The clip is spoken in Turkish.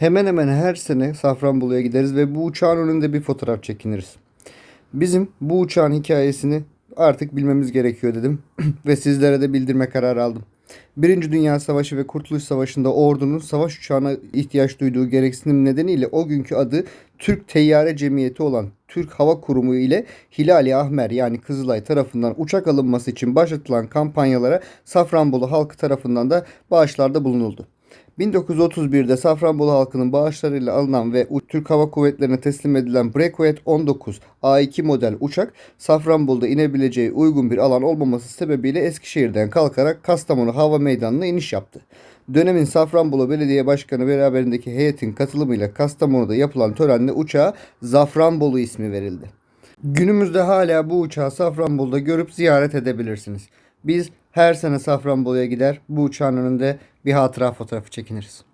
Hemen hemen her sene Safranbolu'ya gideriz ve bu uçağın önünde bir fotoğraf çekiniriz. Bizim bu uçağın hikayesini artık bilmemiz gerekiyor dedim ve sizlere de bildirme kararı aldım. Birinci Dünya Savaşı ve Kurtuluş Savaşı'nda ordunun savaş uçağına ihtiyaç duyduğu gereksinim nedeniyle o günkü adı Türk Teyyare Cemiyeti olan Türk Hava Kurumu ile Hilali Ahmer yani Kızılay tarafından uçak alınması için başlatılan kampanyalara Safranbolu halkı tarafından da bağışlarda bulunuldu. 1931'de Safranbolu halkının bağışlarıyla alınan ve Türk Hava Kuvvetleri'ne teslim edilen Brekoet 19 A2 model uçak Safranbolu'da inebileceği uygun bir alan olmaması sebebiyle Eskişehir'den kalkarak Kastamonu Hava Meydanı'na iniş yaptı. Dönemin Safranbolu Belediye Başkanı beraberindeki heyetin katılımıyla Kastamonu'da yapılan törenle uçağa Zafranbolu ismi verildi. Günümüzde hala bu uçağı Safranbolu'da görüp ziyaret edebilirsiniz. Biz her sene Safranbolu'ya gider bu uçağın önünde bir hatıra fotoğrafı çekiniriz.